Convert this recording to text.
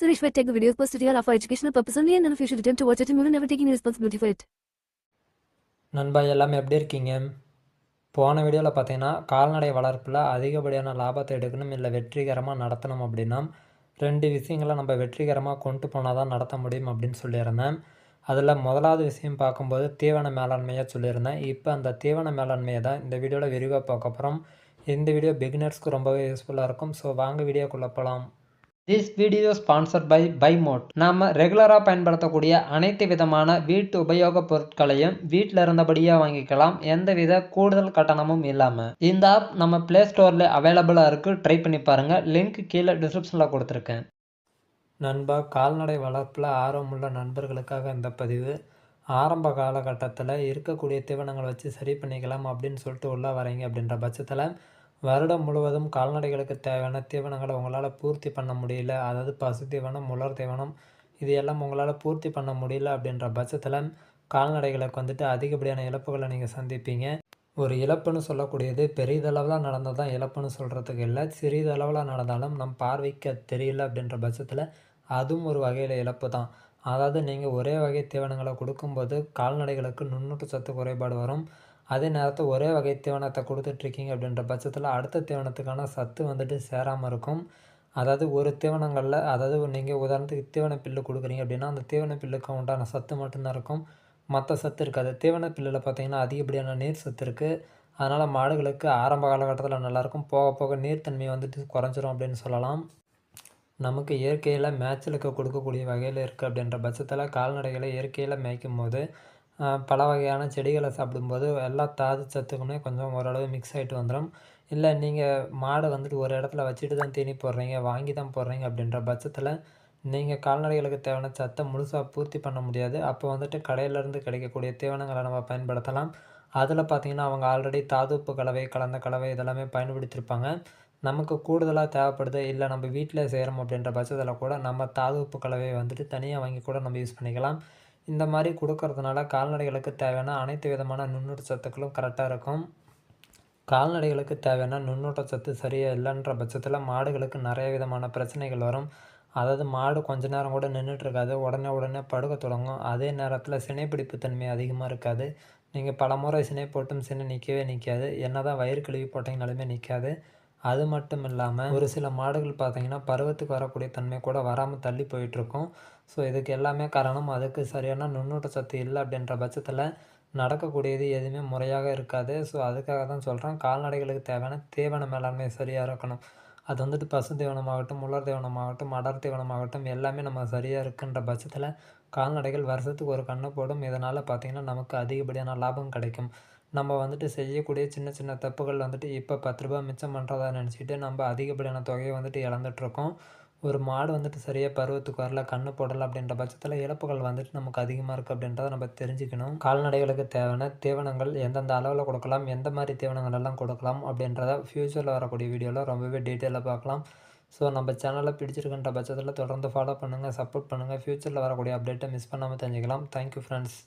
Suresh Vet take the videos posted here are for educational purpose only and none of you should attempt to watch it and we will never take any responsibility for it. நண்பா எல்லாமே எப்படி இருக்கீங்க? போன வீடியோவில் பார்த்தீங்கன்னா கால்நடை வளர்ப்பில் அதிகப்படியான லாபத்தை எடுக்கணும் இல்லை வெற்றிகரமாக நடத்தணும் அப்படின்னா ரெண்டு விஷயங்களை நம்ம வெற்றிகரமாக கொண்டு போனால் தான் நடத்த முடியும் அப்படின்னு சொல்லியிருந்தேன். அதில் முதலாவது விஷயம் பார்க்கும்போது தீவன மேலாண்மையாக சொல்லியிருந்தேன். இப்போ அந்த தீவன மேலாண்மையை தான் இந்த வீடியோவில் விரிவாக பார்க்க போகிறோம் இந்த வீடியோ பிகினர்ஸ்க்கு ரொம்பவே யூஸ்ஃபுல்லாக இருக்கும். ஸோ வாங்க வீடியோக்குள்ளே போகலாம் this video sponsor by by mode நாம் ரெகுலராக பயன்படுத்தக்கூடிய அனைத்து விதமான வீட்டு உபயோகப் பொருட்களையும் வீட்டில் இருந்தபடியே வாங்கிக்கலாம். எந்தவித கூடுதல் கட்டணமும் இல்லாமல் இந்த ஆப் நம்ம ப்ளே ஸ்டோரில் அவைலபிளாக இருக்குது ட்ரை பண்ணி பாருங்கள் லிங்க் கீழே டிஸ்கிரிப்ஷனில் கொடுத்துருக்கேன். நண்பா கால்நடை வளர்ப்பில் ஆர்வமுள்ள நண்பர்களுக்காக இந்த பதிவு. ஆரம்ப காலகட்டத்தில் இருக்கக்கூடிய தீவனங்களை வச்சு சரி பண்ணிக்கலாம் அப்படின்னு சொல்லிட்டு உள்ளே வரீங்க அப்படின்ற பட்சத்தில் வருடம் முழுவதும் கால்நடைகளுக்கு தேவையான தீவனங்களை உங்களால் பூர்த்தி பண்ண முடியல. அதாவது பசு தீவனம் உலர் தீவனம் இது எல்லாம் உங்களால் பூர்த்தி பண்ண முடியல அப்படின்ற பட்சத்தில் கால்நடைகளுக்கு வந்துட்டு அதிகப்படியான இழப்புகளை நீங்கள் சந்திப்பீங்க. ஒரு இழப்புன்னு சொல்லக்கூடியது பெரிதளவில் நடந்தால் தான் இழப்புன்னு சொல்கிறதுக்கு இல்லை. சிறிதளவில் நடந்தாலும் நம் பார்வைக்கு தெரியல அப்படின்ற பட்சத்தில் அதுவும் ஒரு வகையில் இழப்பு தான் அதாவது நீங்கள் ஒரே வகை தீவனங்களை கொடுக்கும்போது கால்நடைகளுக்கு நுண்ணூட்ட சத்து குறைபாடு வரும். அதே நேரத்தில் ஒரே வகை தீவனத்தை கொடுத்துட்ருக்கீங்க அப்படின்ற பட்சத்தில் அடுத்த தீவனத்துக்கான சத்து வந்துட்டு சேராமல் இருக்கும். அதாவது ஒரு தீவனங்களில் அதாவது நீங்கள் உதாரணத்துக்கு தீவன பில்லு கொடுக்குறீங்க அப்படின்னா அந்த தீவன பில்லுக்கு உண்டான சத்து மட்டும்தான் இருக்கும். மற்ற சத்து இருக்காது. தீவன பில்லில் பார்த்தீங்கன்னா அதிகப்படியான நீர் சத்து இருக்குது அதனால் மாடுகளுக்கு ஆரம்ப காலகட்டத்தில் நல்லாயிருக்கும் போக போக நீர்த்தன்மை வந்துட்டு குறைஞ்சிரும் அப்படின்னு சொல்லலாம். நமக்கு இயற்கையில் மேய்ச்சலுக்கு கொடுக்கக்கூடிய வகையில் இருக்குது அப்படின்ற பட்சத்தில் கால்நடைகளை இயற்கையில் மேய்க்கும் போது பல வகையான செடிகளை சாப்பிடும்போது எல்லா தாது சத்துக்குமே கொஞ்சம் ஓரளவு மிக்ஸ் ஆகிட்டு வந்துடும் இல்லை நீங்கள் மாடை வந்துட்டு ஒரு இடத்துல வச்சுட்டு தான் தீனி போடுறீங்க வாங்கி தான் போடுறீங்க அப்படின்ற பட்சத்தில் நீங்கள் கால்நடைகளுக்கு தேவையான சத்தை முழுசாக பூர்த்தி பண்ண முடியாது. அப்போ வந்துட்டு கடையிலேருந்து கிடைக்கக்கூடிய தீவனங்களை நம்ம பயன்படுத்தலாம். அதில் பார்த்திங்கன்னா அவங்க ஆல்ரெடி தாதுப்பு கலவை கலந்த கலவை இதெல்லாமே பயன்படுத்தியிருப்பாங்க நமக்கு கூடுதலாக தேவைப்படுது இல்லை நம்ம வீட்டில் செய்கிறோம் அப்படின்ற பட்சத்தில் கூட நம்ம தாதுப்பு கலவையை வந்துட்டு தனியாக வாங்கி கூட நம்ம யூஸ் பண்ணிக்கலாம். இந்த மாதிரி கொடுக்கறதுனால கால்நடைகளுக்கு தேவையான அனைத்து விதமான நுண்ணூட்ட சத்துக்களும் கரெக்டாக இருக்கும். கால்நடைகளுக்கு தேவையான நுண்ணூட்ட சத்து சரியாக இல்லைன்ற பட்சத்தில் மாடுகளுக்கு நிறைய விதமான பிரச்சனைகள் வரும். அதாவது மாடு கொஞ்ச நேரம் கூட நின்றுட்டுருக்காது உடனே உடனே படுக்க தொடங்கும். அதே நேரத்தில் சினைப்பிடிப்பு தன்மை அதிகமாக இருக்காது. நீங்கள் பல முறை சினை போட்டும் சினை நிற்கவே நிற்காது என்ன தான் வயிறு கழுவி போட்டிங்கனாலுமே நிற்காது அது மட்டும் இல்லாமல் ஒரு சில மாடுகள் பார்த்திங்கன்னா பருவத்துக்கு வரக்கூடிய தன்மை கூட வராமல் தள்ளி போயிட்டுருக்கும். ஸோ இதுக்கு எல்லாமே காரணம் அதுக்கு சரியான நுண்ணூட்ட சத்து இல்லை அப்படின்ற பட்சத்தில் நடக்கக்கூடியது எதுவுமே முறையாக இருக்காது. ஸோ அதுக்காக தான் சொல்கிறேன் கால்நடைகளுக்கு தேவையான தீவன மேலாண்மை சரியாக இருக்கணும். அது வந்துட்டு பசு தீவனமாகட்டும் உலர் தீவனமாகட்டும் அடர் தீவனமாகட்டும் எல்லாமே நம்ம சரியாக இருக்குன்ற பட்சத்தில் கால்நடைகள் வருஷத்துக்கு ஒரு கண்ணு போடும். இதனால் பார்த்திங்கன்னா நமக்கு அதிகப்படியான லாபம் கிடைக்கும். நம்ம வந்துட்டு செய்யக்கூடிய சின்ன சின்ன தப்புகள் வந்துட்டு இப்போ பத்து ரூபா மிச்சம் பண்ணுறதா நினச்சிக்கிட்டு நம்ம அதிகப்படியான தொகையை வந்துட்டு இழந்துட்டுருக்கோம். ஒரு மாடு வந்துட்டு சரியாக பருவத்துக்கு வரல கண்ணு போடலை அப்படின்ற பட்சத்தில் இழப்புகள் வந்துட்டு நமக்கு அதிகமாக இருக்குது அப்படின்றத நம்ம தெரிஞ்சுக்கணும். கால்நடைகளுக்கு தேவையான தீவனங்கள் எந்தெந்த அளவில் கொடுக்கலாம் எந்த மாதிரி தீவனங்கள் எல்லாம் கொடுக்கலாம் அப்படின்றத ஃப்யூச்சரில் வரக்கூடிய வீடியோவில் ரொம்பவே டீட்டெயிலாக பார்க்கலாம். ஸோ நம்ம சேனலை பிடிச்சிருக்கின்ற பட்சத்தில் தொடர்ந்து ஃபாலோ பண்ணுங்கள் சப்போர்ட் பண்ணுங்கள் ஃப்யூச்சரில் வரக்கூடிய அப்டேட்டை மிஸ் பண்ணாமல் தெரிஞ்சுக்கலாம். Thank you friends